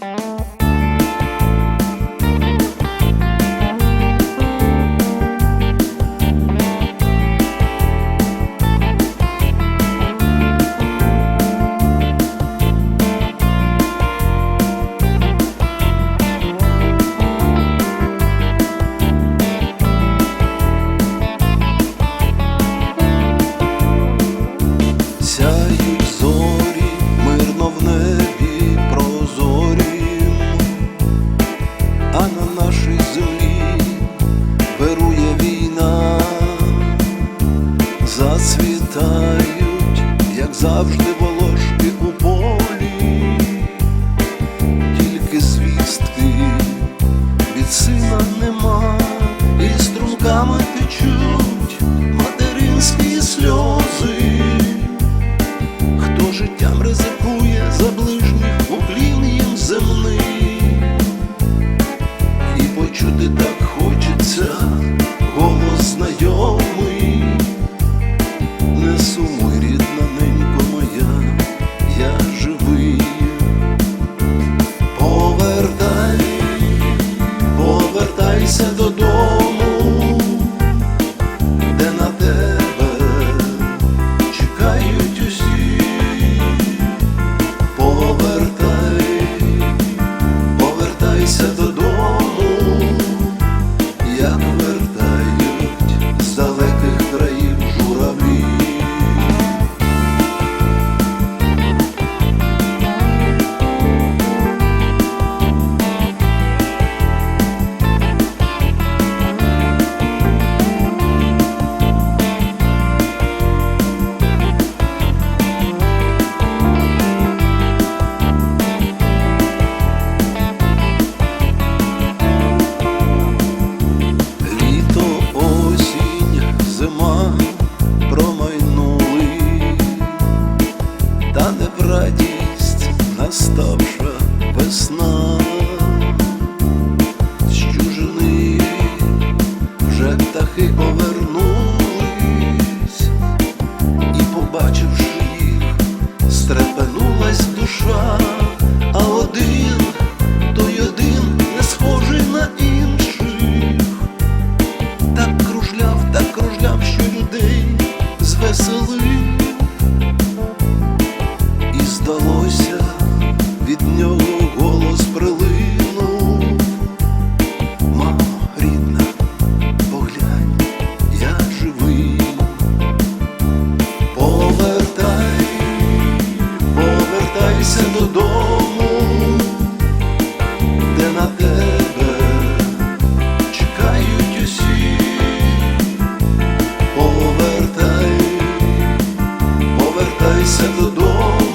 Música завжди волошки у полі, тільки звістки від сина нема, і струнками печуть материнські сльози, хто життям ризикує за ближніх уклін їм земний, і почути так хочеться голос знайомий, не сумний. радість настав. 在想的多。